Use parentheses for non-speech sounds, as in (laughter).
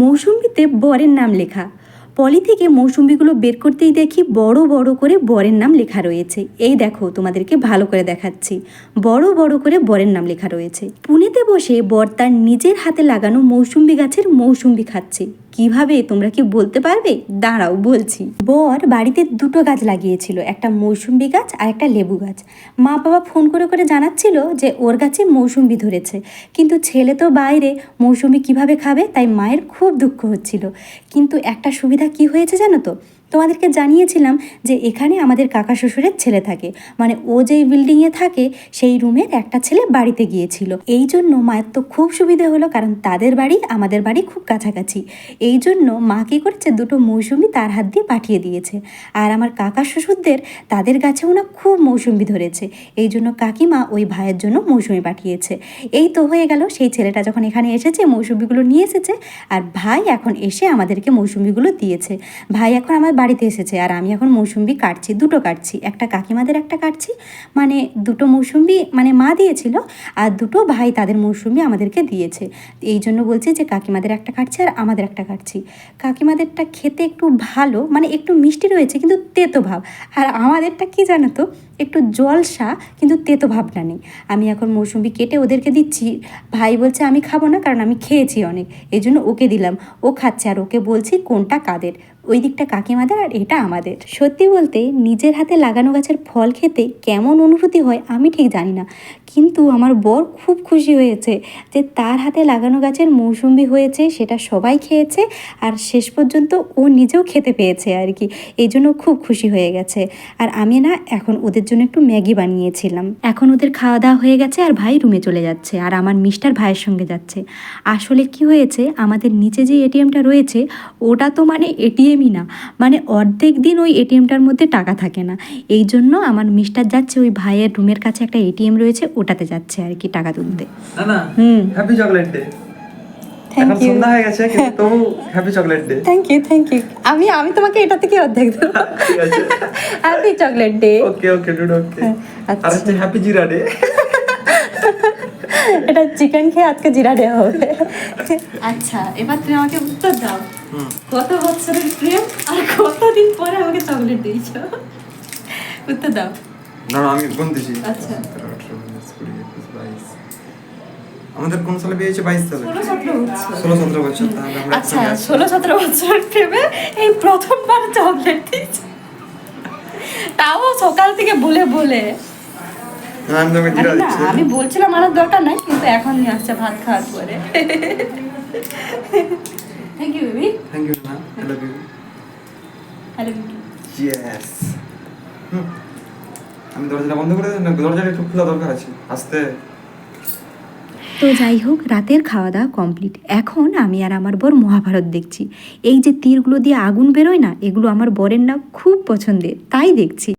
মৌসুম্বিতে বরের নাম লেখা। পলি থেকে মৌসুম্বিগুলো বের করতেই দেখি বড় বড় করে বরের নাম লেখা রয়েছে। এই দেখো, তোমাদেরকে ভালো করে দেখাচ্ছি। বড় বড় করে বরের নাম লেখা রয়েছে। পুনেতে বসে বর তার নিজের হাতে লাগানো মৌসুম্বি গাছের মৌসুম্বি খাচ্ছে। কীভাবে তোমরা কি বলতে পারবে? দাঁড়াও, বলছি। বর বাড়িতে দুটো গাছ লাগিয়েছিল, একটা মৌসুম্বি গাছ আর একটা লেবু গাছ। মা বাবা ফোন করে করে জানাচ্ছিল যে ওর গাছে মৌসুম্বি ধরেছে। কিন্তু ছেলে তো বাইরে মৌসুমি কীভাবে খাবে? তাই মায়ের খুব দুঃখ হচ্ছিল। কিন্তু একটা সুবিধা কি হয়েছে জানো তো? তোমাদেরকে জানিয়েছিলাম যে এখানে আমাদের কাকা শ্বশুরের ছেলে থাকে। মানে ও যেই বিল্ডিংয়ে থাকে, সেই রুমের একটা ছেলে বাড়িতে গিয়েছিল। এই জন্য মায়ের তো খুব সুবিধে হলো, কারণ তাদের বাড়ি আমাদের বাড়ি খুব কাছাকাছি। এই জন্য মা কী করেছে, দুটো মৌসুমি তার হাত দিয়ে পাঠিয়ে দিয়েছে। আর আমার কাকা শ্বশুরদের, তাদের গাছেও না খুব মৌসুমি ধরেছে। এই জন্য কাকিমা ওই ভাইয়ের জন্য মৌসুমি পাঠিয়েছে। এই তো হয়ে গেল, সেই ছেলেটা যখন এখানে এসেছে, মৌসুমিগুলো নিয়ে এসেছে, আর ভাই এখন এসে আমাদেরকে মৌসুমিগুলো দিয়েছে। ভাই এখন আমার বাড়িতে এসেছে আর আমি এখন মৌসুম্বি কাটছি, দুটো কাটছি, একটা কাকিমাদের একটা কাটছি। মানে দুটো মৌসুম্বি মানে মা দিয়েছিল আর দুটো ভাই তাদের মৌসুম্বি আমাদেরকে দিয়েছে। এই জন্য বলছি যে কাকিমাদের একটা কাটছি আর আমাদের একটা কাটছি। কাকিমাদেরটা খেতে একটু ভালো মানে একটু মিষ্টি রয়েছে কিন্তু তেতো ভাব। আর আমাদেরটা কি জানো তো, একটু জলসা কিন্তু তেতো ভাবটা নেই। আমি এখন মৌসুম্বি কেটে ওদেরকে দিচ্ছি, ভাই বলছে আমি খাব না কারণ আমি খেয়েছি অনেক। এই জন্য ওকে দিলাম, ও খাচ্ছে আর ওকে বলছি কোনটা কাদের। ওই দিকটা কাকিমাদের আর এটা আমাদের। সত্যি বলতে নিজের হাতে লাগানো গাছের ফল খেতে কেমন অনুভূতি হয় আমি ঠিক জানি না। কিন্তু আমার বর খুব খুশি হয়েছে যে তার হাতে লাগানো গাছের মৌসুম্বি হয়েছে, সেটা সবাই খেয়েছে আর শেষ পর্যন্ত ও নিজেও খেতে পেয়েছে আর কি। এই জন্য খুব খুশি হয়ে গেছে। আর আমি না এখন ওদের জন্য একটু ম্যাগি বানিয়েছিলাম। এখন ওদের খাওয়া দাওয়া হয়ে গেছে আর ভাই রুমে চলে যাচ্ছে আর আমার মিস্টার ভাইয়ের সঙ্গে যাচ্ছে। আসলে কি হয়েছে, আমাদের নিচে যে এটিএমটা রয়েছে, ওটা তো মানে এটিএমই না। মানে অর্ধেক দিন ওই এটিএমটার মধ্যে টাকা থাকে না। এই জন্য আমার মিস্টার যাচ্ছে ওই ভাইয়ের রুমের কাছে একটা এটিএম রয়েছে ওটাতে যাচ্ছে আর কি টাকা তুলতে। হুম। Happy chocolate day you. সন্ধ্যা হয়ে গেছে কিন্তু happy chocolate day thank you thank you আমি আমি তোমাকে এটা থেকে অর্ধেক দেবো? Happy chocolate day okay okay dude okay আচ্ছা। আর হ্যাপি জিরা ডে (laughs) এটা চিকেন খেয়ে আজকে জিরা দেওয়া হবে। আচ্ছা এবার তুমি আমাকে উত্তর দাও। কত বছরের প্রেম আর কতদিন পরে আমাকে চকলেট দিয়েছ? উত্তর দাও। না না, আমি গুনতেছি আচ্ছা। আমাদের কোন সালে বিয়ে হয়েছে? বাইশ সালে। ষোলো সতেরো বছর। ষোলো সতেরো বছর তাহলে আমরা আচ্ছা। ষোলো সতেরো বছরের প্রেমে এই প্রথমবার চকলেট দিয়েছে। তাও সকাল থেকে বলে বলে। আমি বলছিলাম আনার দরকার নাই কিন্তু এখন নিয়ে আসছে ভাত খাওয়ার পরে। Thank you baby thank you না I love you hello yes আমি দরজাটা বন্ধ করে না দরজাটা একটু খোলা দরকার আছে আসতে। তো যাই হোক রাতের খাওয়া দাওয়া কমপ্লিট এখন আমি আর আমার বর মহাভারত দেখছি। এই যে তীরগুলো দিয়ে আগুন বেরোয় না এগুলো আমার বরের না খুব পছন্দের তাই দেখছি।